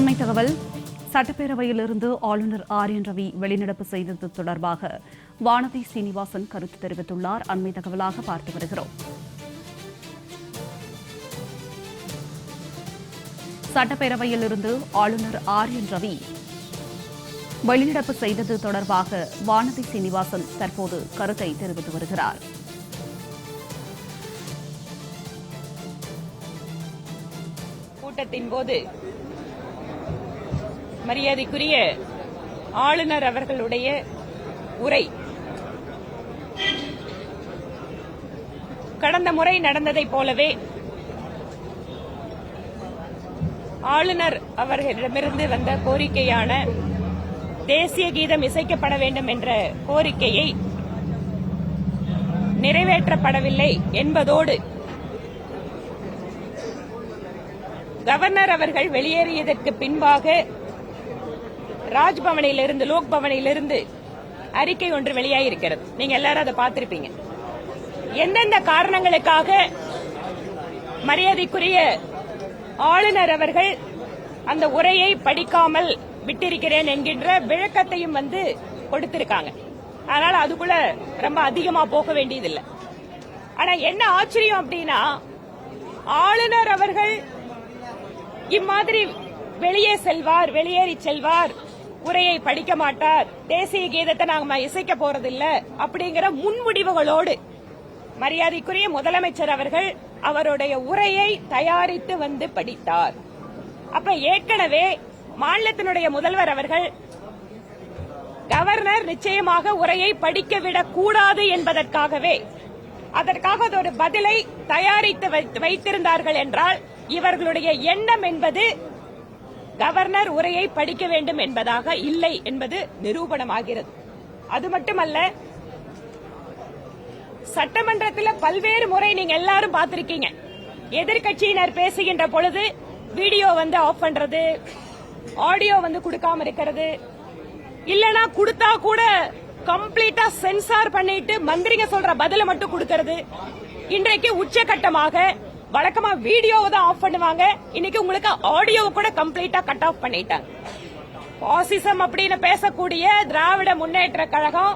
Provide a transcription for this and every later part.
அண்மை தகவல் சட்டப்பேரவையிலிருந்து ஆளுநர் ஆர் என் ரவி வெளிநடப்பு செய்தது தொடர்பாக வானதி சீனிவாசன் கருத்து தெரிவித்துள்ளார். அண்மை தகவலாக பார்த்து வருகிறோம். சட்டப்பேரவையிலிருந்து ஆளுநர் ஆர் என் ரவி வெளிநடப்பு செய்தது தொடர்பாக வானதி சீனிவாசன் தற்போது கருத்தை தெரிவித்து வருகிறார். கூட்டத்தின் போது மரியாதைக்குரிய ஆளுநர் அவர்களுடைய உரை. கடந்த முறை நடந்ததைப் போலவே ஆளுநர் அவர்களிடமிருந்து வந்த கோரிக்கையான தேசிய கீதம் இசைக்கப்பட வேண்டும் என்ற கோரிக்கையை நிறைவேற்றப்படவில்லை என்பதோடு கவர்னர் அவர்கள் வெளியேறியதற்கு பின்பாக ராஜ்பவனிலிருந்து லோக் பவனிலிருந்து அறிக்கை ஒன்று வெளியாகியிருக்கிறது நீங்க எல்லாரும் அதை பார்த்திருப்பீங்க. எந்தெந்த காரணங்களுக்காக மரியாதைக்குரிய ஆளுநர் அவர்கள் அந்த உரையை படிக்காமல் விட்டிருக்கிறேன் என்கின்ற விளக்கத்தையும் வந்து கொடுத்திருக்காங்க. அதனால அதுக்குள்ள ரொம்ப அதிகமா போக வேண்டியதில்லை. ஆனா என்ன ஆச்சரியம் அப்படின்னா ஆளுநர் அவர்கள் இம்மாதிரி வெளியே செல்வார் வெளியேறி செல்வார் உரையை படிக்க மாட்டார். தேசிய கீதத்தை நாங்க இசைக்க போறதில்ல. அப்படிங்கிற முன்முடிவுகளோடு மரியாதைக்குரிய முதலமைச்சர் அவர்கள் அவருடைய உரையை தயாரித்து வந்து படித்தார். அப்ப ஏற்கனவே மாநிலத்தினுடைய முதல்வர் அவர்கள் கவர்னர் நிச்சயமாக உரையை படிக்க விடக் கூடாது என்பதற்காகவே அதற்காக ஒரு பதிலை தயாரித்து வைத்து- வைத்திருந்தார்கள் என்றால் இவர்களுடைய எண்ணம் என்பது கவர்னர் உரையை படிக்க வேண்டும் என்பதாக இல்லை என்பது நிரூபணமாகிறது. அது மட்டுமல்ல சட்டமன்றத்தில் பல்வேறு முறை நீங்க எல்லாரும் பார்த்திருக்கீங்க. எதிர்க்கட்சியினர் பேசுகின்ற பொழுது வீடியோ வந்து ஆஃப் பண்றது ஆடியோ வந்து கொடுக்காம இருக்கிறது. இல்லனா கொடுத்தா கூட கம்ப்ளீட்டா சென்சார் பண்ணிட்டு மந்திரிங்க சொல்ற பதில மட்டும் கொடுக்கறது. இன்றைக்கு உச்சகட்டமாக வழக்கமா வீடியோவை தான் ஆஃப் பண்ணுவாங்க. இன்னைக்கு உங்களுக்கு ஆடியோவை கூட கம்ப்ளீட்டா கட் ஆஃப் பண்ணிட்டாங்க பாசிசம் அப்படின்னு பேசக்கூடிய திராவிட முன்னேற்ற கழகம்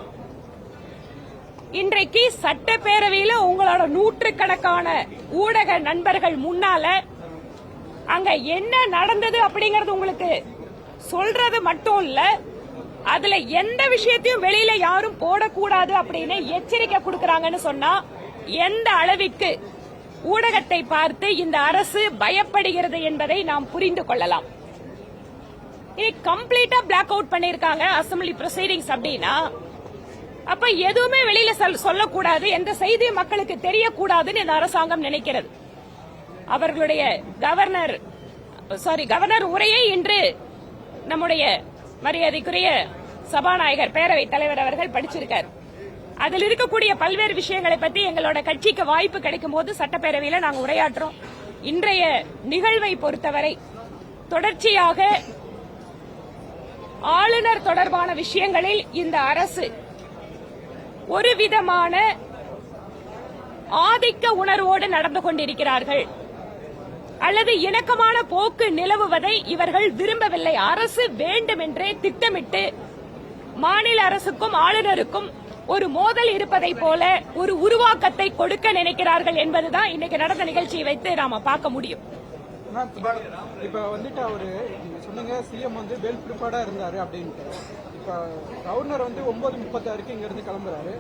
இன்றைக்கு சட்டப்பேரவையில உங்களோட நூற்றுக்கணக்கான ஊடக நண்பர்கள் முன்னால அங்க என்ன நடந்தது அப்படிங்கறது உங்களுக்கு சொல்றது மட்டும் இல்ல அதுல எந்த விஷயத்தையும் வெளியில யாரும் போடக்கூடாது அப்படின்னு எச்சரிக்கை கொடுக்கறாங்கன்னு சொன்னா எந்த அளவிற்கு ஊடகத்தை பார்த்து இந்த அரசு பயப்படுகிறது என்பதை நாம் புரிந்து கொள்ளலாம். கம்ப்ளீட்டா பிளாக் அவுட் பண்ணிருக்காங்க அசம்பிளி ப்ரொசீடிங்ஸ் அப்படின்னா அப்ப எதுவுமே வெளியில சொல்- சொல்லக்கூடாது எந்த செய்தி மக்களுக்கு தெரியக்கூடாதுன்னு இந்த அரசாங்கம் நினைக்கிறது. அவர்களுடைய கவர்னர் சாரி கவர்னர் உரையை இன்று நம்முடைய மரியாதைக்குரிய சபாநாயகர் பேரவைத் தலைவர் அவர்கள் படிச்சிருக்கார். அதில் இருக்கக்கூடிய பல்வேறு விஷயங்களை பற்றி எங்களோட கட்சிக்கு வாய்ப்பு கிடைக்கும் போது சட்டப்பேரவையில் நாங்கள் உரையாற்றுறோம். இன்றைய நிகழ்வை பொறுத்தவரை தொடர்ச்சியாக ஆளுநர் தொடர்பான விஷயங்களில் இந்த அரசு ஒரு விதமான ஆதிக்க உணர்வோடு நடந்து கொண்டிருக்கிறார்கள். அல்லது இணக்கமான போக்கு நிலவுவதை இவர்கள் விரும்பவில்லை. அரசு வேண்டுமென்றே திட்டமிட்டு மாநில அரசுக்கும் ஆளுநருக்கும் ஒரு மோதல் இருப்பதை போல ஒரு உருவாக்கத்தை கொடுக்க நினைக்கிறார்கள் என்பதுதான் இன்னைக்கு நடந்த நிகழ்ச்சியை வைத்து நாம பார்க்க முடியும். இப்ப- வந்துட்டு அவரு சொன்னீங்க சிஎம் வந்து வெல் ப்ரிப்பேர்டா இருந்தாரு அப்படின்ட்டு. இப்ப கவர்னர் வந்து ஒன்பது முப்பத்தாறுக்கு இங்க இருந்து கிளம்புறாரு.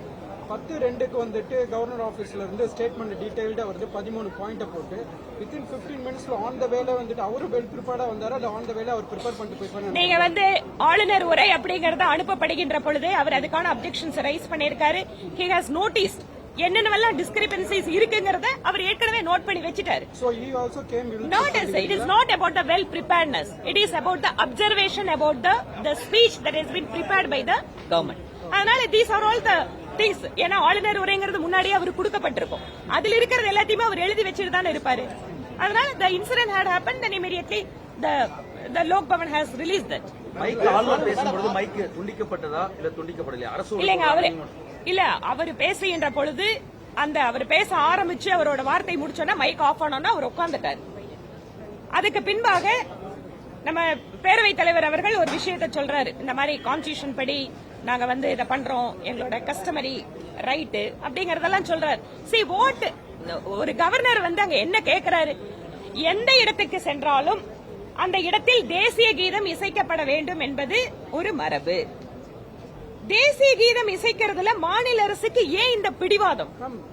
பத்து ரெண்டுக்கு வந்துட்டு கவர்னர் ஆபீஸ்ல இருந்து ஸ்டேட்மெண்ட் டீடைல்டா வருது. பதிமூணு பாயிண்ட போட்டு. வித்தின் 15 மினிட்ஸ்ல ஆன் த வேல வந்துட்டு அவரு வெல் ப்ரிப்பேர்டா வந்தாரு? அது ஆன் த வேல அவர் ப்ரிப்பேர் பண்ணிட்டு போயிருப்பாரு நீங்க வந்து ஆளுநர் உரை அப்படிங்கறது அனுப்பப்படுகின்ற பொழுது அவர் அதுக்கான அப்ஜெக்ஷன்ஸ் ரைஸ் பண்ணிருக்காரு ஹி ஹாஸ் நோட்டீஸ்ட் என்னென்னவெல்லாம் டிஸ்கிரிபன்சிஸ் இருக்குங்கறத அவர் ஏற்கனவே நோட் பண்ணி வச்சுட்டாரு. So he also came Not as it is not about the well preparedness. It is about the observation about the the speech that has been prepared by the government. அதனால these are all the things. ஏன்னா ஆளுநர் உரைங்கிறது முன்னாடியே அவர் கொடுக்கப்பட்டிருக்கும். அதுல இருக்கிறது எல்லாத்தையுமே அவர் எழுதி வச்சுட்டு தானே இருப்பாரு. அதனால the incident had happened then immediately the the lok bhavan has released that. Mic ஆளுநர் பேசும்பொழுது மைக் துண்டிக்கப்பட்டதா இல்ல துண்டிக்கப்படலையா? அரசு இல்லைங்க அவரு இல்ல அவர் பேசுகின்ற பொழுது அந்த அவர் பேச ஆரம்பிச்சு அவரோட வார்த்தை முடிச்சோன்னா மைக் ஆஃப் ஆனோன்னா அவர் உட்கார்ந்துட்டார். அதுக்கு பின்பாக நம்ம பேரவைத் தலைவர் அவர்கள் ஒரு விஷயத்தை சொல்றாரு. இந்த மாதிரி கான்ஸ்டியூஷன் படி நாங்க வந்து இதை பண்றோம் எங்களோட கஸ்டமரி ரைட்டு அப்படிங்கறதெல்லாம் சொல்றாரு. சி ஓட்டு ஒரு கவர்னர் வந்து அங்க என்ன கேக்குறாரு? எந்த இடத்துக்கு சென்றாலும் அந்த இடத்தில் தேசிய கீதம் இசைக்கப்பட வேண்டும் என்பது ஒரு மரபு. தேசிய கீதம் இசைக்கிறதுல மாநில அரசுக்கு ஏன் இந்த பிடிவாதம்?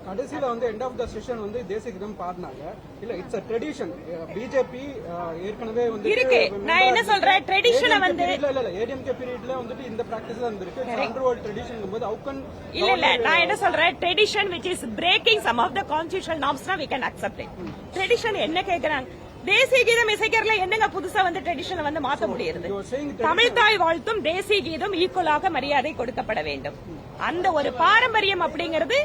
கடைசியில வந்து எண்ட் ஆஃப் த செஷன் வந்து தேசிய கீதம் பாடினாங்க. இல்ல இட்ஸ் அ ட்ரெடிஷன் பிஜேபி ஏற்கனவே வந்து இருக்கு. நான் என்ன சொல்றேன், tradition-அ வந்து- இல்ல இல்ல ஏடிஎம்கே பீரியட்ல வந்துட்டு இந்த பிராக்டிஸ் தான் இருந்திருக்கு அண்டர் வேர்ல்ட் ட்ரெடிஷன் போது அவுக்கன் இல்ல இல்ல நான் என்ன சொல்றேன்? Tradition which is breaking some of the constitution நார்ம்ஸ்னா we can accept it tradition என்ன கேக்குறாங்க? தேசிய கீதம் இசைக்கிறதுல என்னங்க புதுசா வந்து ட்ரெடிஷனை வந்து மாத்த முடியுது you are saying தமிழ் தாய் வாழ்த்தும் தேசிய கீதம் ஈக்குவலாக மரியாதை கொடுக்கப்பட வேண்டும். அந்த ஒரு பாரம்பரியம் அப்படிங்கிறது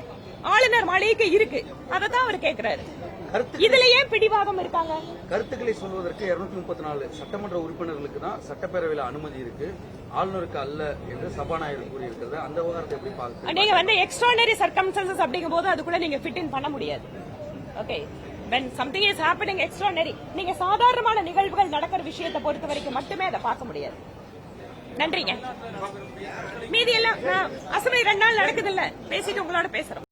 ஆளுநர் மாளிகைக்கு இருக்கு. அதை தான் அவர் கேக்குறாரு. கருத்து இதுல ஏன் பிடிவாதம் இருக்காங்க? கருத்துக்களை சொல்வதற்கு 234 முப்பத்தி நாலு சட்டமன்ற உறுப்பினர்களுக்கு தான் சட்டப்பேரவையில் அனுமதி இருக்கு. ஆளுநருக்கு அல்ல என்று சபாநாயகர் கூறியிருக்கிறது. அந்த விவகாரத்தை எப்படி பார்க்க நீங்க வந்து எக்ஸ்ட்ரானரி சர்க்கம்ஸ்டன்சஸ் அப்படிங்கும் போது அதுக்குள்ள நீங்க ஃபிட் இன் பண்ண முடியாது. Okay when something is happening extraordinary நீங்க சாதாரணமான நிகழ்வுகள் நடக்கிற விஷயத்தை பொறுத்த வரைக்கும் மட்டுமே அதை பார்க்க முடியாது. நன்றிங்க. மீதி எல்லாம் அசம்பிளி ரெண்டு நாள் நடக்குது இல்ல பேசிட்டு உங்களோட பேசுறோம்.